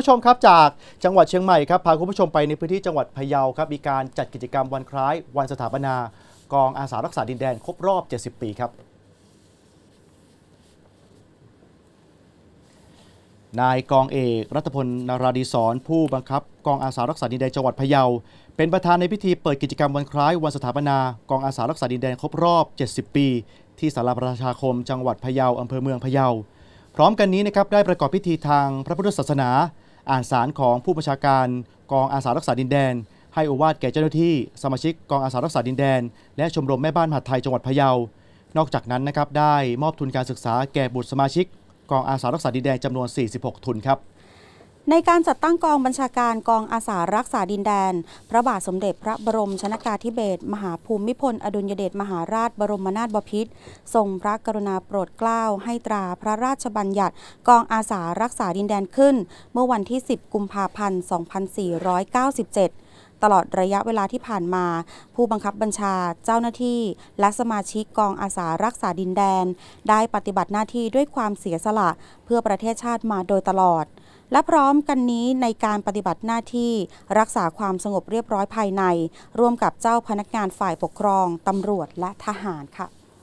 ผู้ชมครับจากจังหวัดเชียงใหม่ครับพาคุณผู้ชมไปในพื้นที่จังหวัดพะเยาครับมีการจัดกิจกรรมวันคล้ายวันสถาปนากองอาสารักษาดินแดนครบรอบ 70 ปีครับนายกองเอกรัตพลนาราดีศรผู้บังคับ กองอาสารักษาดินแดนจังหวัดพะเยา เป็นประธานในพิธีเปิดกิจกรรมวันคล้ายวันสถาปนากองอาสารักษาดินแดนครบรอบ 70 ปี ที่สาราประชาคมจังหวัดพะเยาอำเภอเมืองพะเยาพร้อมกันนี้นะครับได้ประกอบพิธีทางพระพุทธศาสนา อ่านสารของผู้ประชาการกองอาสารักษาดินแดน ให้โอวาดแก่เจ้าหน้าที่สมาชิกกองอาสารักษาดินแดน และชมรมแม่บ้านมหาดไทยจังหวัดพะเยา นอกจากนั้นนะครับได้มอบทุนการศึกษาแก่บุตรสมาชิกกองอาสารักษาดินแดนจำนวน 46 ทุนครับ ในการจัดตั้งกองบัญชาการกองอาสารักษาดินแดน พระบาทสมเด็จพระบรมชนากาธิเบศรมหาภูมิพล อดุลยเดชมหาราชบรมนาถบพิตรทรงพระกรุณาโปรดเกล้าให้ตราพระราชบัญญัติ กองอาสารักษาดินแดนขึ้น เมื่อวันที่ 10 กุมภาพันธ์ 2497ตลอดระยะเวลาที่ผ่านมา ผู้บังคับบัญชาเจ้าหน้าที่ และสมาชิกกองอาสารักษาดินแดน ได้ปฏิบัติหน้าที่ด้วยความเสียสละ เพื่อประเทศชาติมาโดยตลอด และพร้อมกันนี้ในการปฏิบัติหน้าที่รักษาความสงบเรียบร้อยภายใน ร่วมกับเจ้าพนักงานฝ่ายปกครองตำรวจและทหารค่ะ